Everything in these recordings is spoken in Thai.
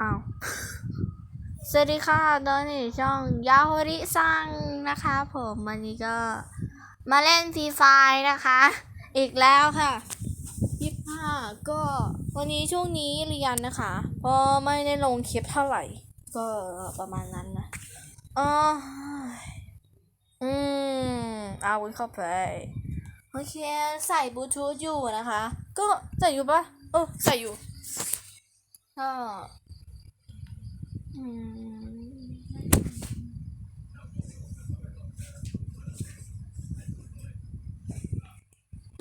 อ้าวสวัสดีค่ะตอนนี้ช่องยาโฮริซังนะคะ ผมวันนี้ก็มาเล่นฟรีไฟนะคะ อีกแล้วค่ะยี่ห้าก็วันนี้ช่วงนี้เรียนนะคะเพราะไม่ได้ลงคลิปเท่าไหร่ ก็ประมาณนั้นนะอ๋ออืมเอาวุ้เข้าไปโอเคใส่บลูทูธอยู่นะคะ ก็ใส่อยู่ปะเออใส่อยู่ก็อืม ตั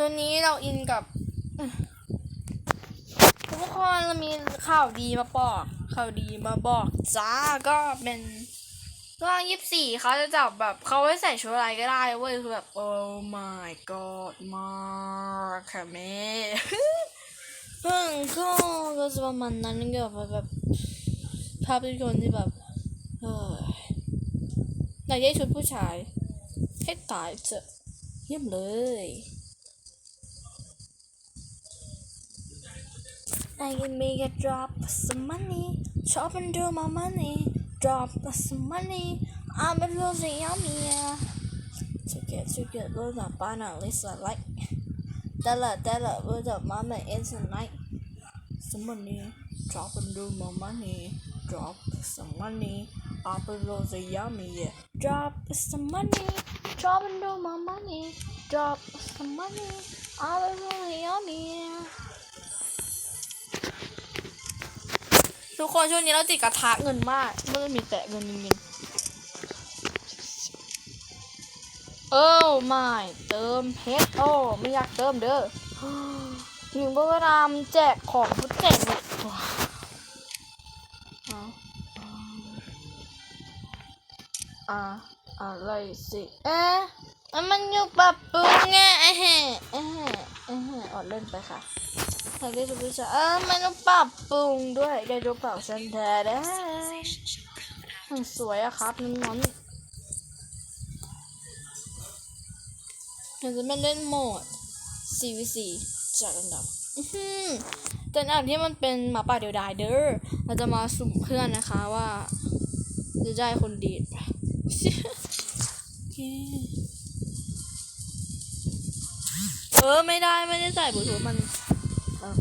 วนี้เราอินกับทุกคนเรามีข่าวดีมาบอกข่าวดีมาบอกจ้าก็เป็นก็ยี่สี่เขาจะจับแบบเขาไว้ใส่ชุดอะไรก็ได้เว้ยคือแบบโอ้ my god มากค่ะแม่เพิ่งก็ก็จะประมาณนั้นเกี่ยวกับแบบ ภาพยนตร์ที่แบบเอออยได้ชุดผู้ชาย ให้ตายเถอะเยี่ยมเลย I can make a drop some money, chop and do my money, drop some money, I'm a little yummy, yeah. To get to get with a banana, at least I like. Della, Della, with a mama in tonight. Some money, drop and do my money, drop some money, I'm a little yummy, yeah. Drop some money, drop and do my money, drop some money, I'm a little yummy, ทุกคนช่วงนี้เราติดกระทะเงินมากไม่ได้มีแต่เงินเงินเออไม่เติมเพชรโอ้ไม่อยากเติมเด้อหนึ่งเวลามแจกของพุทธแจกเนี่ย อ่าอะไรสิเอ๊ะอะมันอยู่ปรับปรุงไงเอ๊ะเอ๊ะเอ๊ะอดเล่นไปค่ะอยากได้ชุดผู้ชายเออไม่ต้องปรับปรุงด้วยได้ดูเปล่าฉันแท้ได้มันสวยอะครับน้องๆเดี๋ยวจะไม่เล่นโหมด CVC จากอันดับอือหือแต่อันที่มันเป็นหมาป่าเดียวดายเด้อเราจะมาสุ่มเพื่อนนะคะว่า จะได้คนดีด เออ ไม่ได้ไม่ได้ใส่บลูทูธมัน เออ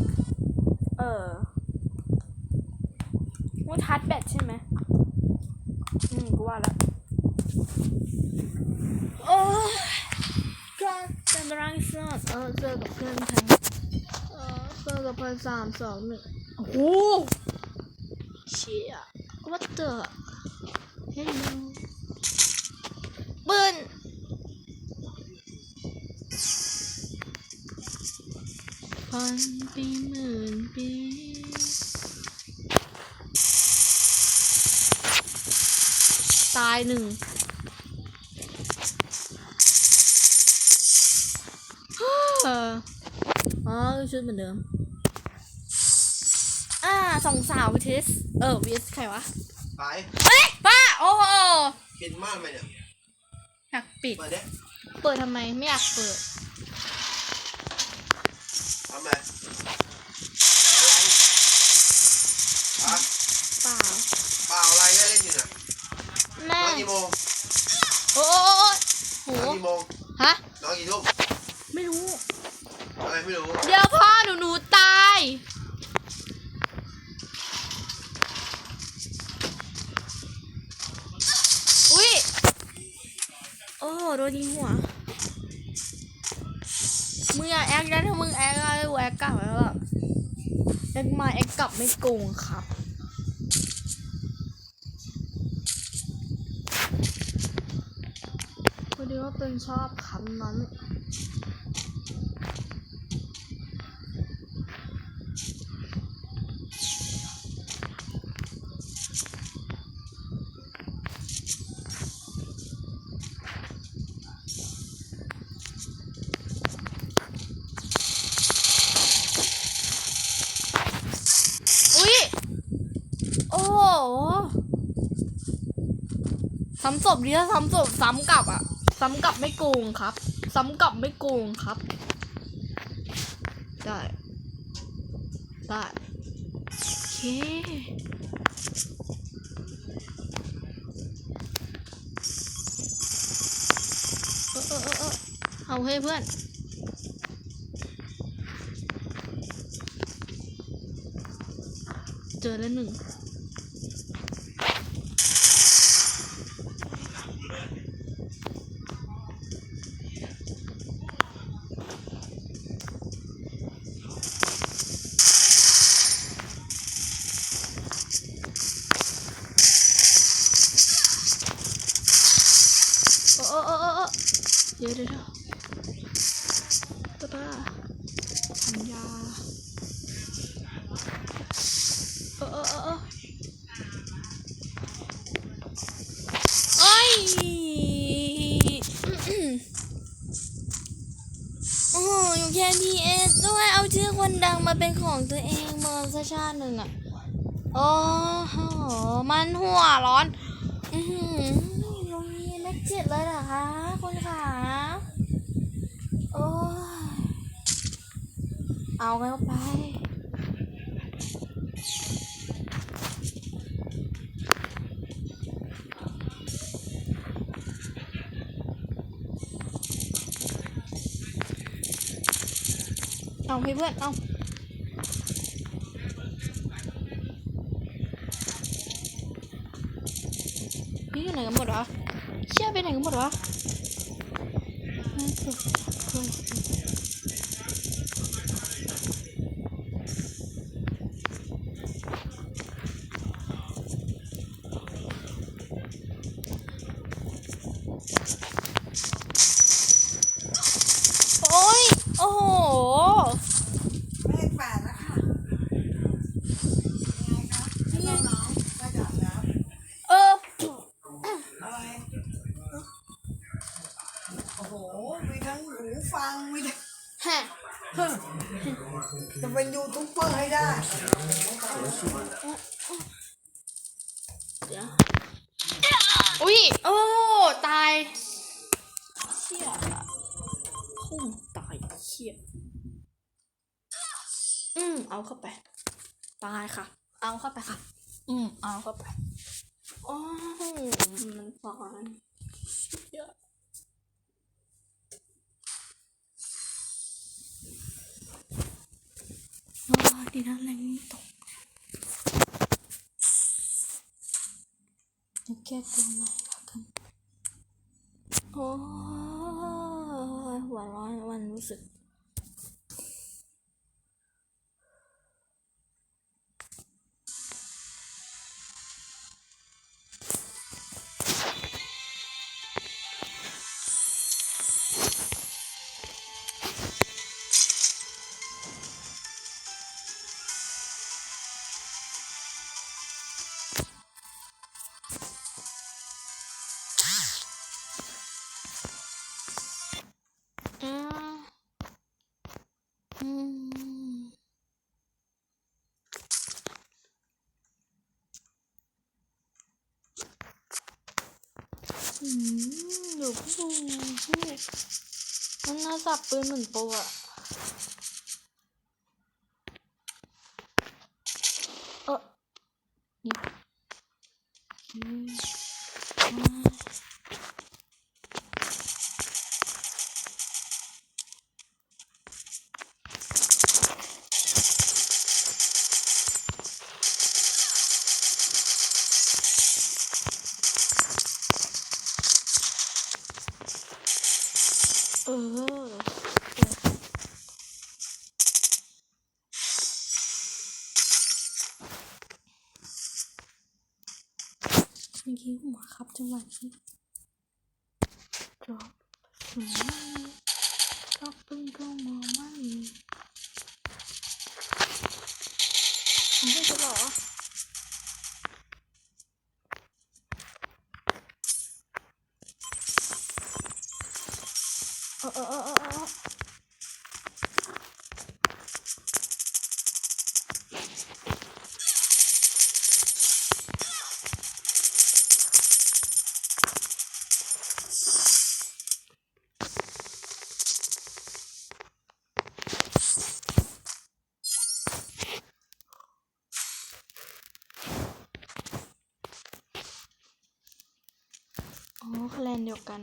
เออว่าทัดแบตใช่ไหมอืมกูว่าแล้วโอ้ยก็เป็นรังสอดเออเจอกับเพื่อนทั้งเออเจอกับเพื่อนสามสองหนึ่งโอ้โหเชี่ย what the hello ปืนพันปีหมื่นปีตายหนึ่งเอออ๋อชุดเหมือนเดิม อ่าสองสาววิทิส เออวิทิสใครวะ ไป เฮ้ยป้า โอ้โหปิดม่านไปเนี่ยอยาก ปิด เปิดเด้เปิดทำไมไม่อยากเปิด ทำไมอะไรฮะเปล่า เปล่าอะไรเนี่ยเล่นอยู่เนี่ยแม่นอนกี่โมงโอ้โอ้โอ้โหนอนกี่โมงฮะนอนกี่ทุ่มไม่รู้อะไรไม่รู้ เดี๋ยวพ่อหนูหนูตาย อุ้ย โอ้โดนยิงหัว มึงอย่าแอคนะถ้ามึงแอคอะไรกูแอคกลับแล้วแบบแอคมาแอคกลับ ไม่โกงครับ พอดีว่าเป็นชอบคำนั้น ซ้ำศพดีถ้าซ้ำศพซ้ำกลับอะซ้ำกลับไม่โกงครับ ซ้ำกลับไม่โกงครับ ได้ ได้โออเออเอาให้เพื่อนเจอแล้วหนึ่ง คนดังมาเป็นของตัวเองเมื่อสักชาติหนึ่งอะโอ้โห มันหัวร้อน อือโรงเรียนนักจิตเลยเหรอคะคุณขาโอ้เอากันเข้าไปเอาให้เพื่อนเอา อยู่ไหนกันหมดวะเชี่ยไปไหนกันหมดวะ หูฟังมีทั้งฮะเฮ้อจะเป็นยูทูบเบอร์ให้ได้ เดี๋ยว อุ้ย โอ้ ตายเชี่ยพุ่งตายเชี่ยอืม เอาเข้าไป ตายค่ะ เอาเข้าไปค่ะ อืม เอาเข้าไปโอ้โหมันตายเชี่ย ดีนะแรงตกจะแก้ตัวใหม่แล้วกันโอ้หัวร้อนวันรู้สึก หนูดนี่มันน่าสับปืนเหมือนโปะ เออเมื่อกี้หัวครับจังหวะนี้จบ ยวกัน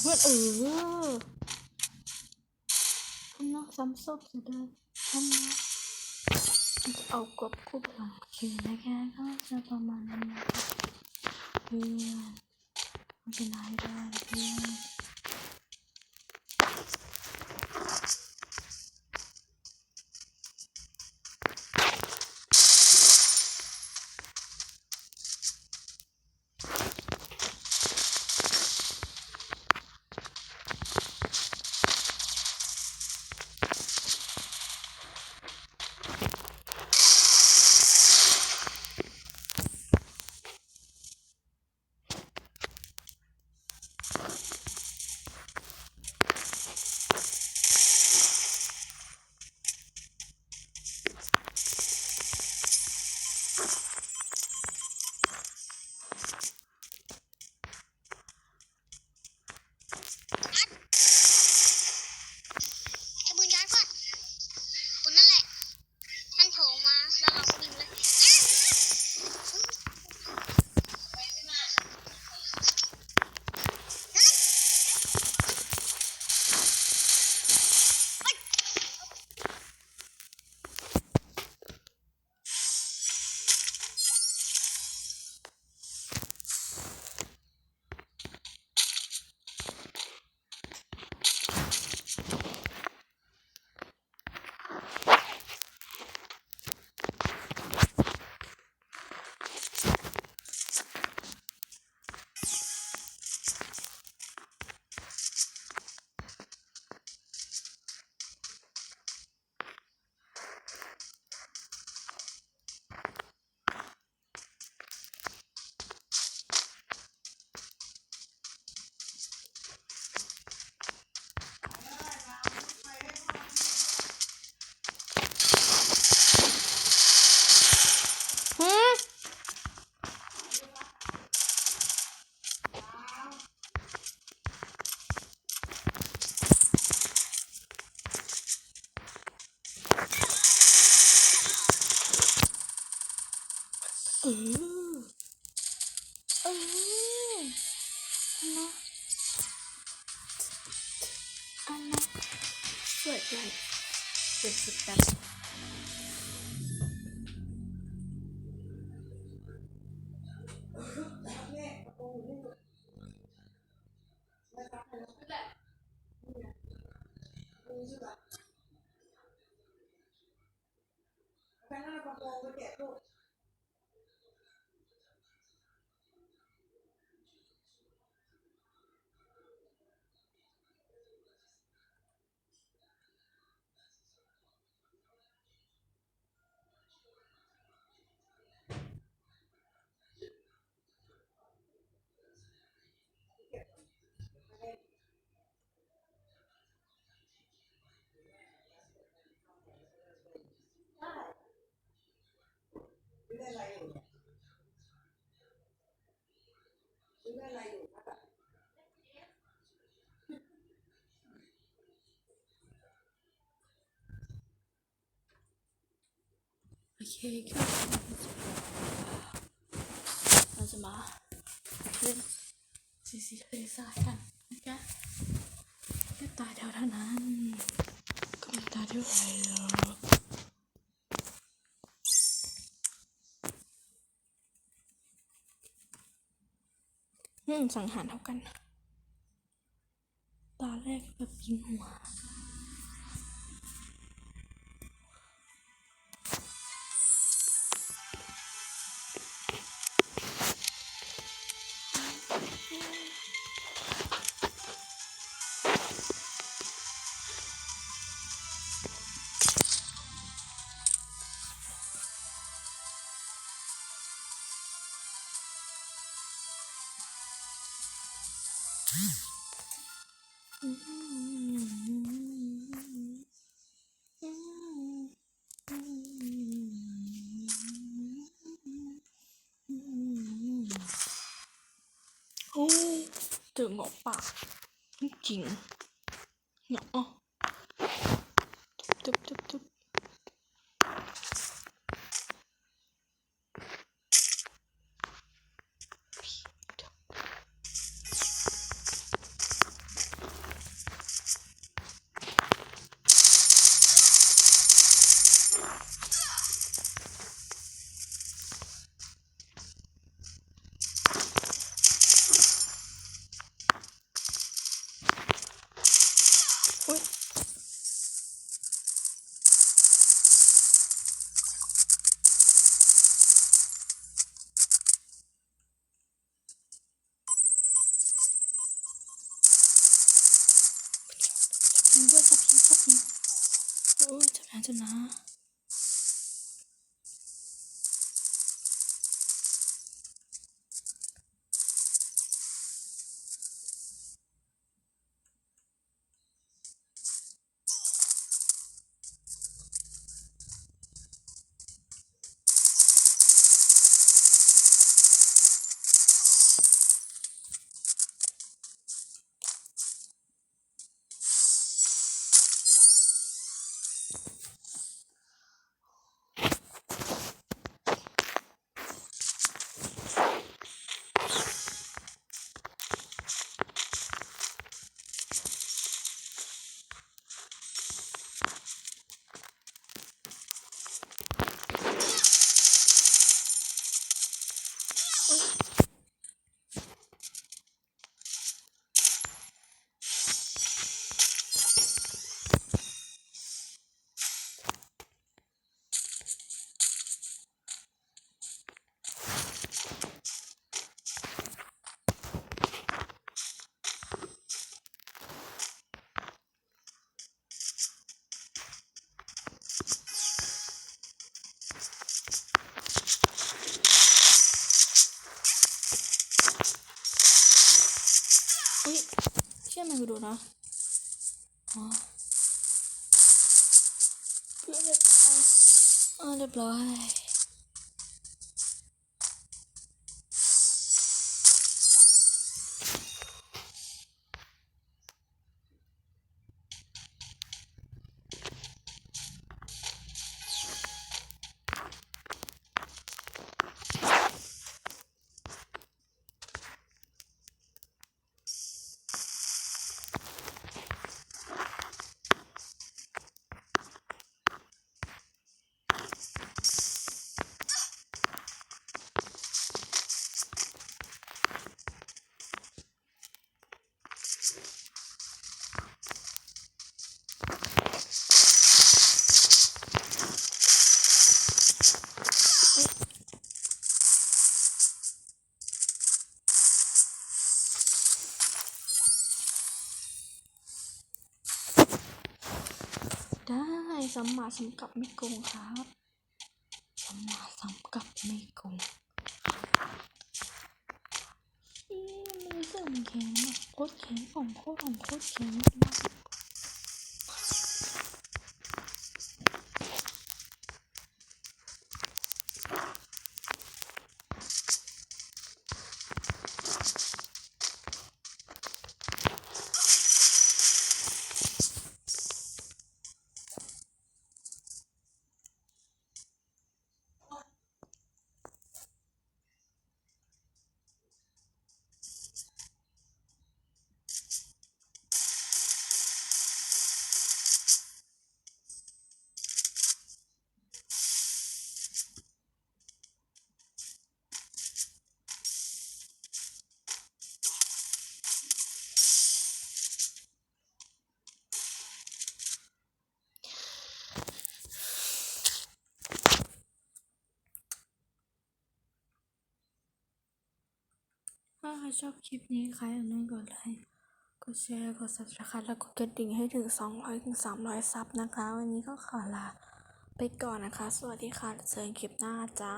เพื่อนเออทำนอกซ้ำซบจะได้ทำนอกเอากบคู่หลังคืนนะคะก็จะประมาณนี้นะเพื่อนมันเป็นไรได้เพื่อน เคก็เราจะมาเล่นซีซีทะเลทรากันนะคะแค่ตาเดียวเท่านั้น ก็ไม่ตาเท่าไหร่หรอกอืมสังหารเท่ากัน ตาแรกแบบยิงหัว จ จับด้วยจับพิงจับพิง เชื่อมันกูดูนะอ๋อเพื่อนจะตายเรียบร้อย สัมมาสัมกับไม่โกงครับสัมมาสัมกับไม่โกงนี่มือเสื่อมแข็งโคตรแข็งของโคตรของโคตรแข็งมาก รชอบคลิปนี้ใครอย่าลืมกดไลค์กดแชร์กด subscribe แล้วกดกระดิ่งให้ถึง 200ถึง300 ซับนะคะ วันนี้ก็ขอลาไปก่อนนะคะ สวัสดีค่ะเจอกันคลิปหน้าจ้า